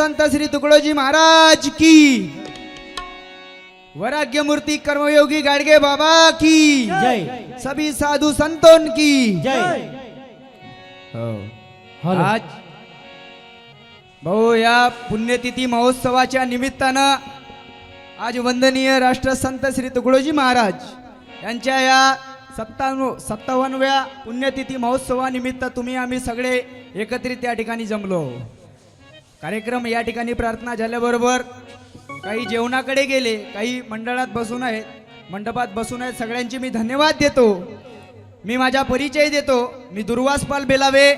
संत श्री तुकडोजी महाराज की. वराग्य मूर्ती कर्मयोगी गाडगे बाबा की. जय. सभी साधु संतों की. जय. हॅलो. आज भाऊ या पुण्यतिथी महोत्सवाच्या निमित्तानं आज वंदनीय राष्ट्रसंत श्री तुकडोजी महाराज यांच्या या सत्तावन्न सत्तावन्नव्या पुण्यतिथी महोत्सवानिमित्त तुम्ही आम्ही सगळे एकत्रित या ठिकाणी जमलो. कार्यक्रम या ठिकाणी प्रार्थना झाल्याबरोबर काही जेवणाकडे गेले काही मंडळात बसून आहेत. मंडपात बसून आहेत. सगळ्यांची मी धन्यवाद देतो. मी माझा परिचय देतो. मी दुर्वासपाल बेलावे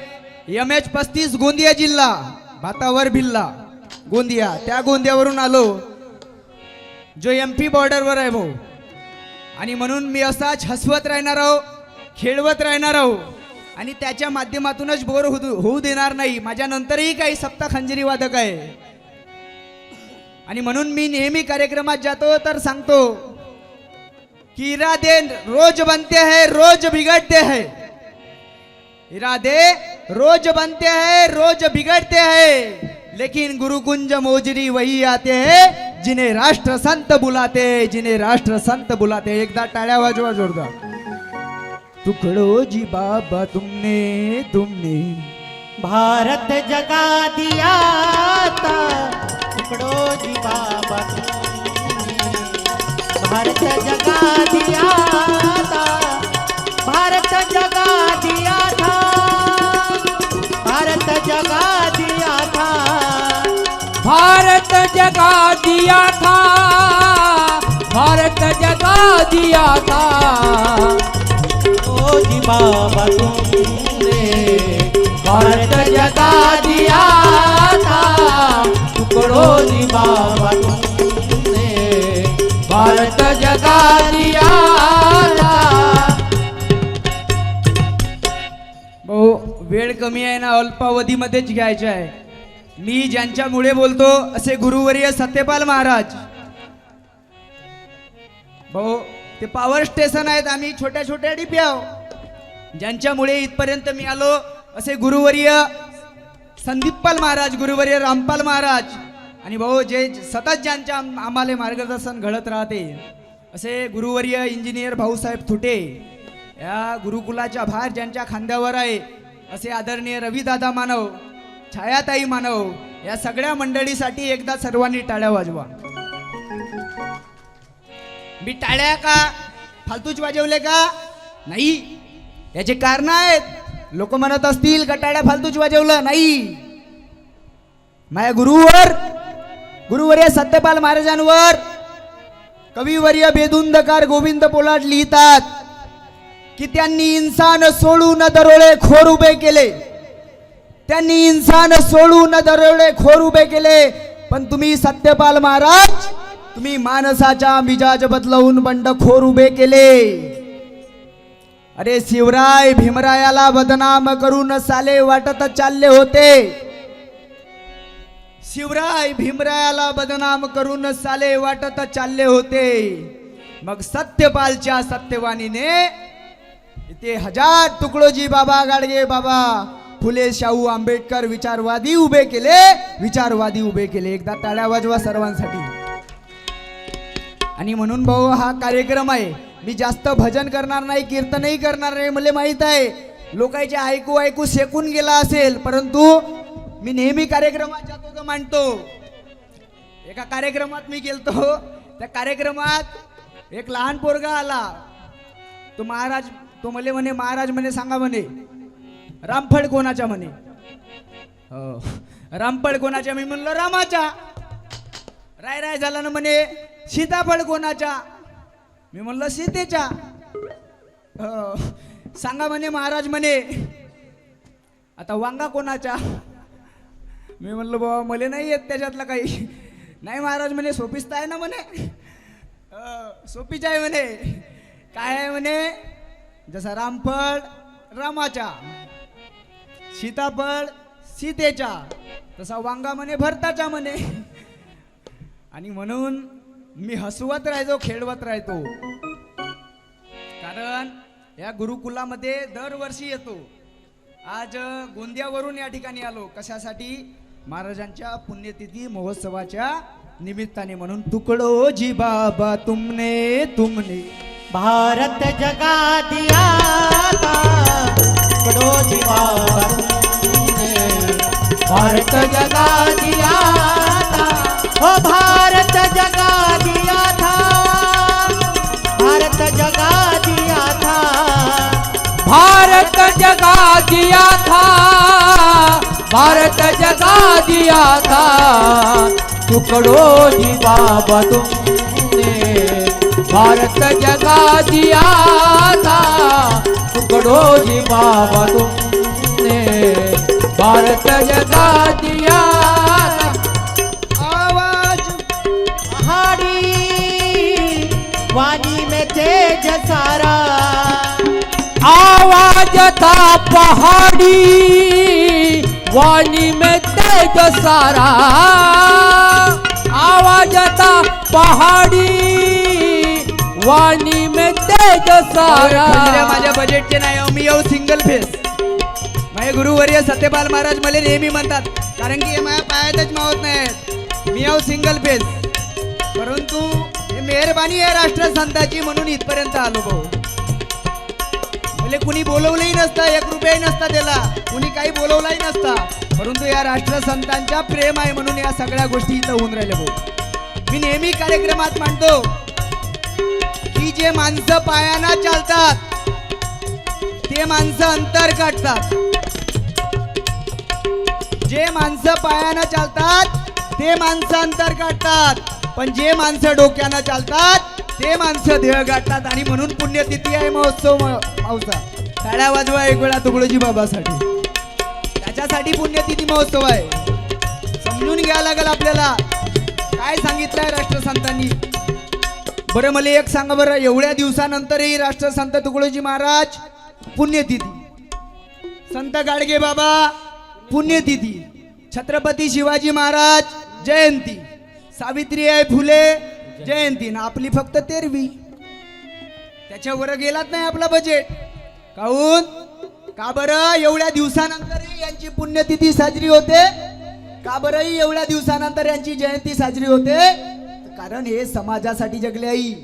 एम एच पस्तीस गोंदिया जिल्हा भातावर भिल्ला. गोंदिया त्या गोंदियावरून आलो. जो एम पी बॉर्डरवर आहे भाऊ. आणि म्हणून मी असाच हसवत राहणार आहो खेळवत राहणार आहो. आणि त्याच्या माध्यमातूनच बोर होऊ देणार नाही. माझ्या नंतरही काही सप्ता खंजिरी वादक आहे. आणि म्हणून मी नेहमी कार्यक्रमात जातो तर सांगतो की इरादे रोज बनते है रोज बिघडते है. इरादे रोज बनते है रोज बिघडते है. लेकिन गुरुकुंज मोजरी वही आते है जिन्हें राष्ट्र संत बुलाते हैं, जिन्हें राष्ट्र संत बुलाते एकदा टाळ्या वाजवा जोरदार. तुकडो जी बाबा तुमने तुमने। भारत जगा दिया था। टुकड़ो जी बाबा तुमने। भारत जगा दिया था। भारत जगा दिया था। भारत जगा दिया था। भारत जगा दिया था। भारत जगा दिया था। टुकड़ो बाबा तुमने भारत जगा दिया था टुकड़ो जी बाबा तुमने भारत जगा दिया भाऊ वेळ कमी आहे ना अल्पावधीमध्येच घ्यायचा आहे. मी ज्यांच्यामुळे बोलतो असे गुरुवर्य सत्यपाल महाराज. भाऊ ते पॉवर स्टेशन आहेत आम्ही छोट्या छोट्या डिप्या ज्यांच्यामुळे इथपर्यंत मी आलो असे गुरुवर्य संदीपपाल महाराज गुरुवर्य रामपाल महाराज आणि भाऊ जे सतत ज्यांच्या आम्हाला मार्गदर्शन घडत राहते असे गुरुवर्य इंजिनियर भाऊसाहेब थुटे या गुरुकुलाच्या भार ज्यांच्या खांद्यावर आहे असे आदरणीय रविदादा मानव छायाताई मानव या सगळ्या मंडळीसाठी एकदा सर्वांनी टाळ्या वाजवा. मी टाळ्या का? फालतूच वाजवले का? नाही. याचे कारण आहेत. लोक म्हणत असतील गटाड्या फालतू फालतूच जेवलं. नाही. माझ्या गुरुवर गुरुवर्य सत्यपाल महाराजांवर कविवर्य बेदुंदकार गोविंद पोलाट लिहितात की त्यांनी इन्सान सोडून दरोळे खोर उभे केले. त्यांनी इन्सान सोडून दरोळे खोर उभे केले. पण तुम्ही सत्यपाल महाराज तुम्ही माणसाचा मिजाज बदलवून बंडखोर उभे केले. अरे शिवराय भीमरायाला बदनाम करून साले वाटत चालले होते. शिवराय भीमरायाला बदनाम करून साले वाटत चालले होते. मग सत्यपालच्या सत्यवाणीने इथे हजार तुकडोजी बाबा गाडगे बाबा फुले शाहू आंबेडकर विचारवादी उभे केले विचारवादी उभे केले. एकदा टाळ्या वाजवा सर्वांसाठी. आणि म्हणून भाऊ हा कार्यक्रम आहे. मी जास्त भजन करणार नाही कीर्तनही करणार नाही मला माहीत आहे. लोकांचे ऐकू ऐकू शेकून गेला असेल परंतु मी नेहमी कार्यक्रमात जातो तर मांडतो एका कार्यक्रमात मी गेलतो त्या कार्यक्रमात एक लहान पोरगा आला. तो महाराज तो मले म्हणे महाराज म्हणे सांगा म्हणे रामफळ कोणाच्या म्हणे? हो रामफळ कोणाच्या? मी म्हणलो रामाच्या. राय राय झाला ना म्हणे सीताफळ कोणाच्या? मी म्हणलं सीतेच्या. हो. सांगा म्हणे महाराज म्हणे आता वांगा कोणाच्या? मी म्हणलं बाबा मले नाही येत त्याच्यातलं काही. नाही महाराज म्हणे सोपीच तर आहे ना म्हणे. सोपीच आहे म्हणे. काय आहे म्हणे? जसा रामफळ रामाच्या सीताफळ सीतेच्या तसा वांगा म्हणे भरताच्या म्हणे. आणि म्हणून मी हसवत राहायचो खेळवत राहतो कारण या गुरुकुलामध्ये दरवर्षी येतो. आज गोंदियावरून या ठिकाणी आलो. कशासाठी? महाराजांच्या पुण्यतिथी महोत्सवाच्या निमित्ताने म्हणून. तुकडो जी बाबा तुमने तुमने. भारत जगा दिया जगा दिया था, भारत जगा दिया था। टुकड़ो जी बाबा तुमने भारत जगा दिया था। टुकड़ो जी बाबा तुमने भारत जगा दिया आवाज़ पहाड़ी, वाणी में तेज सारा। वाजता पहाड़ी वाणी में तेज सारा. आवाजता पहाड़ी वाणी में तेज सारा. माझ्या बजेटचे नाही मी येऊ सिंगल फेस माझे गुरुवर्य सत्यपाल महाराज मला नेहमी म्हणतात कारण की हे माझ्या पायातच मावत नाही मी येऊ सिंगल फेस परंतु हे मेहरबानी आहे राष्ट्रसंताची म्हणून इथपर्यंत आलो भाऊ. आपले कुणी बोलवलंही नसता एक रुपयाही नसता त्याला. कुणी काही बोलवलाही नसता. परंतु या राष्ट्रसंतांच्या प्रेम आहे म्हणून या सगळ्या गोष्टी इथं होऊन राहिल्या भाऊ. मी नेहमी कार्यक्रमात मांडतो की जे माणसं पायाना चालतात ते माणसं अंतर काढतात. जे माणसं पायानं चालतात ते माणसं अंतर काढतात. पण जे माणसं डोक्यानं चालतात ते माणसं ध्येय गाठतात आणि म्हणून पुण्यतिथी आहे महोत्सव मावसा साड्या वाजवा एक वेळा तुकडोजी बाबासाठी. त्याच्यासाठी पुण्यतिथी महोत्सव आहे. समजून घ्यावं लागेल आपल्याला. काय सांगितलंय राष्ट्रसंतांनी? बरं मला एक सांगा बरं एवढ्या दिवसानंतरही राष्ट्रसंत तुकडोजी महाराज पुण्यतिथी. संत गाडगे बाबा पुण्यतिथी. छत्रपती शिवाजी महाराज जयंती. सावित्रीबाई फुले जयंती. ना आपली फक्त तेरवी. त्याच्यावर गेलात नाही आपला बजेट काऊन का बरं? एवढ्या दिवसानंतरही यांची पुण्यतिथी साजरी होते. का बरं एवढ्या दिवसानंतर यांची जयंती साजरी होते? कारण हे समाजासाठी जगले आई.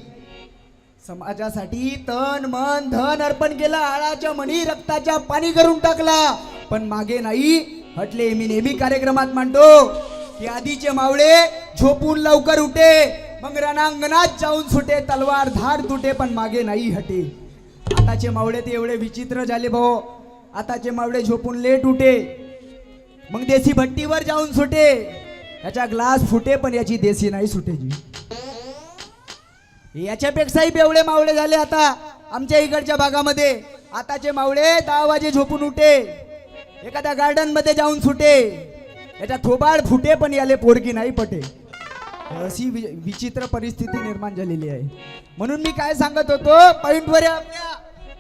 समाजासाठी तन मन धन अर्पण केलं आळाच्या मणी रक्ताच्या पाणी करून टाकला. पण मागे नाही हटले. मी नेहमी कार्यक्रमात मांडतो. की आधीचे मावळे झोपून लवकर उठे. मग रणांगणात जाऊन सुटे तलवार धार तुटे पण मागे नाही हटे. आताचे मावळे ते एवढे विचित्र झाले भाऊ. आताचे मावळे झोपून लेट उठे. मग देसी भट्टीवर जाऊन सुटे. याचा ग्लास फुटे पण याची देसी नाही सुटेची याच्यापेक्षाही बेवळे मावळे झाले आता आमच्या इकडच्या भागामध्ये. आताचे मावळे दहा वाजे झोपून उठे. एखाद्या गार्डनमध्ये जाऊन सुटे. याच्या थोबाड फुटे पण याले पोरगी नाही पटे. अशी वि- विचित्र परिस्थिती निर्माण झालेली आहे. म्हणून मी काय सांगत होतो पॉईंटवर आहे आपल्या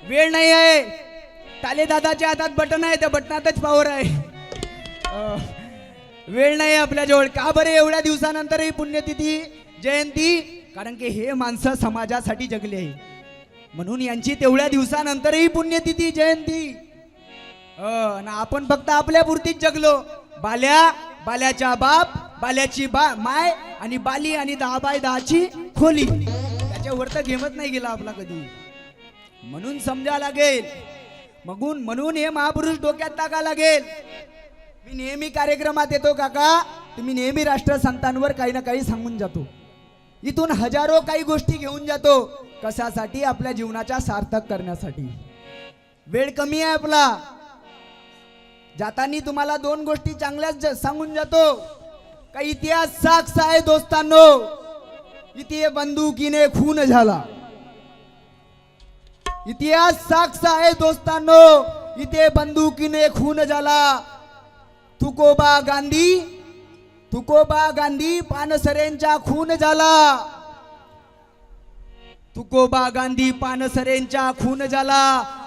वेळ नाही आहे. ताले दादाच्या हातात बटन आहे त्या बटनातच पावर आहे. अं, वेळ नाही आहे आपल्याजवळ. का बरे एवढ्या दिवसानंतरही पुण्यतिथी जयंती? कारण की हे माणसं समाजासाठी जगले आहे. म्हणून यांची तेवढ्या दिवसानंतरही पुण्यतिथी जयंती. अं, आपण फक्त आपल्या पुरतीच जगलो. बाल्या बाल्याच्या बाप बाल्याची बा माय आणि बाली आणि दहा बाय दहाची खोली. त्याच्यावर तर घेमत नाही गेला आपला कधी. म्हणून समजा लागेल. मगून म्हणून हे महापुरुष डोक्यात टाका लागेल. मी नेहमी कार्यक्रमात येतो काका. तुम्ही नेहमी राष्ट्रसंतांवर काही ना काही सांगून जातो. इथून हजारो काही गोष्टी घेऊन जातो. कशासाठी? आपल्या जीवनाच्या सार्थक करण्यासाठी. वेळ कमी आहे आपला. जातानी तुम्हाला दोन गोष्टी चांगल्याच सांगून जातो. का इतिहास साक्ष आहे दोस्तांनो? इथे बंदुकीने खून झाला. इतिहास साक्ष आहे दोस्तांनो इथे बंदुकीने खून झाला. तुकोबा गांधी तुकोबा गांधी पानसरेंचा खून झाला. तुकोबा गांधी पानसरेंचा खून झाला.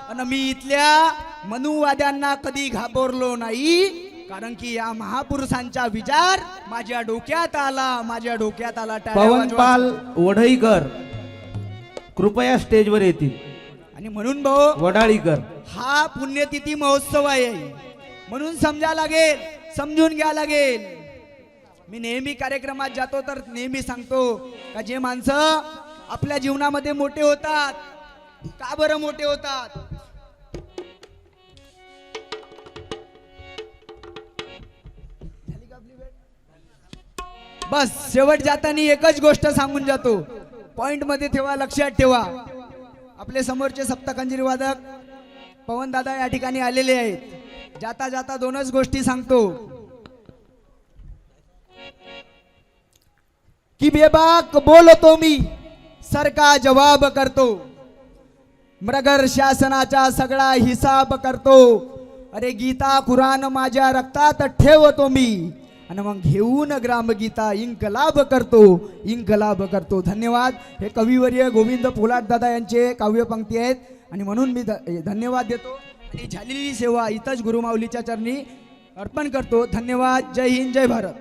आणि मी इथल्या मनुवाद्यांना कधी घाबरलो नाही. कारण की या महापुरुषांचा विचार माझ्या डोक्यात आला माझ्या डोक्यात आला टाळ्या पवनपाल वाजवा. वढईकर कृपया स्टेजवर येतील. आणि म्हणून भाऊ वडाळीकर. हा पुण्यतिथी महोत्सव आहे. म्हणून समजा लागेल समजून घ्या लागेल. मी नेहमी कार्यक्रमात जातो तर नेहमी सांगतो का जे माणसं आपल्या जीवनामध्ये मोठे होतात का बरं मोठे होतात? बस शेवट जाताना एकच गोष्ट सांगून जातो. पॉइंटमध्ये ठेवा लक्षात ठेवा. आपले समोरचे सप्तकंजीर वादक पवन दादा या ठिकाणी आलेले आहेत. जाता जाता दोनच गोष्टी सांगतो. की बेबाक बोलतो मी सरका जवाब करतो. मृगर शासनाचा सगळा हिसाब करतो. अरे गीता कुराण माझ्या रक्तात ठेवतो मी. आणि मग घेऊन ग्रामगीता इन्कलाब करतो इन्कलाब करतो. धन्यवाद. हे कविवर्य गोविंद पोलाट दादा यांचे काव्यपंक्ती आहेत. आणि म्हणून मी धन्यवाद देतो. आणि झालेली सेवा इथंच गुरुमाऊलीच्या चरणी अर्पण करतो. धन्यवाद. जय हिंद जय भारत.